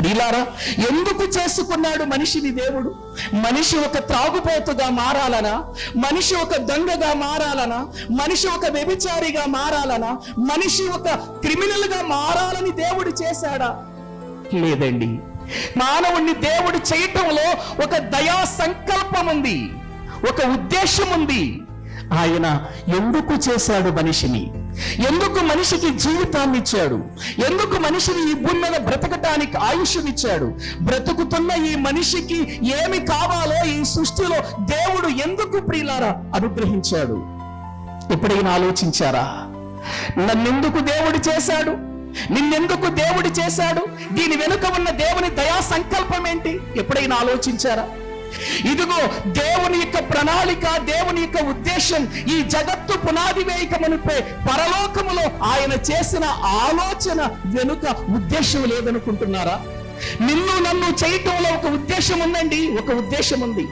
ప్రియులారా ఎందుకు చేసుకున్నాడు మనిషిని దేవుడు? మనిషి ఒక త్రాగుపోతుగా మారాలనా? మనిషి ఒక దొంగగా మారాలనా? మనిషి ఒక వ్యభిచారిగా మారాలనా? మనిషి ఒక క్రిమినల్గా మారాలని దేవుడు చేశాడా? లేదండి. మానవుణ్ణి దేవుడు చేయటంలో ఒక దయా సంకల్పం ఉంది ఒక ఉద్దేశం ఉంది ఆయన ఎందుకు చేశాడు మనిషిని? ఎందుకు మనిషికి జీవితాన్ని ఇచ్చాడు? ఎందుకు మనిషిని ఈ భూమి మీద బ్రతకటానికి ఆయుష్నిచ్చాడు? బ్రతుకుతున్న ఈ మనిషికి ఏమి కావాలో ఈ సృష్టిలో దేవుడు ఎందుకు ప్రియులారా అనుగ్రహించాడు? ఎప్పుడైనా ఆలోచించారా? నన్నెందుకు దేవుడు చేశాడు? నిన్నెందుకు దేవుడు చేశాడు? దీని వెనుక ఉన్న దేవుని దయా సంకల్పం ఏంటి? ఎప్పుడైనా ఆలోచించారా? ఇదిగో దేవుని యొక్క ప్రణాళిక దేవుని యొక్క ఉద్దేశం ఈ జగత్తు పునాది వేయకమునిపై పరలోకములో ఆయన చేసిన ఆలోచన వెనుక ఉద్దేశం లేదనుకుంటున్నారా? నిన్ను నన్ను చేయటంలో ఒక ఉద్దేశం ఉందండి ఒక ఉద్దేశం ఉంది.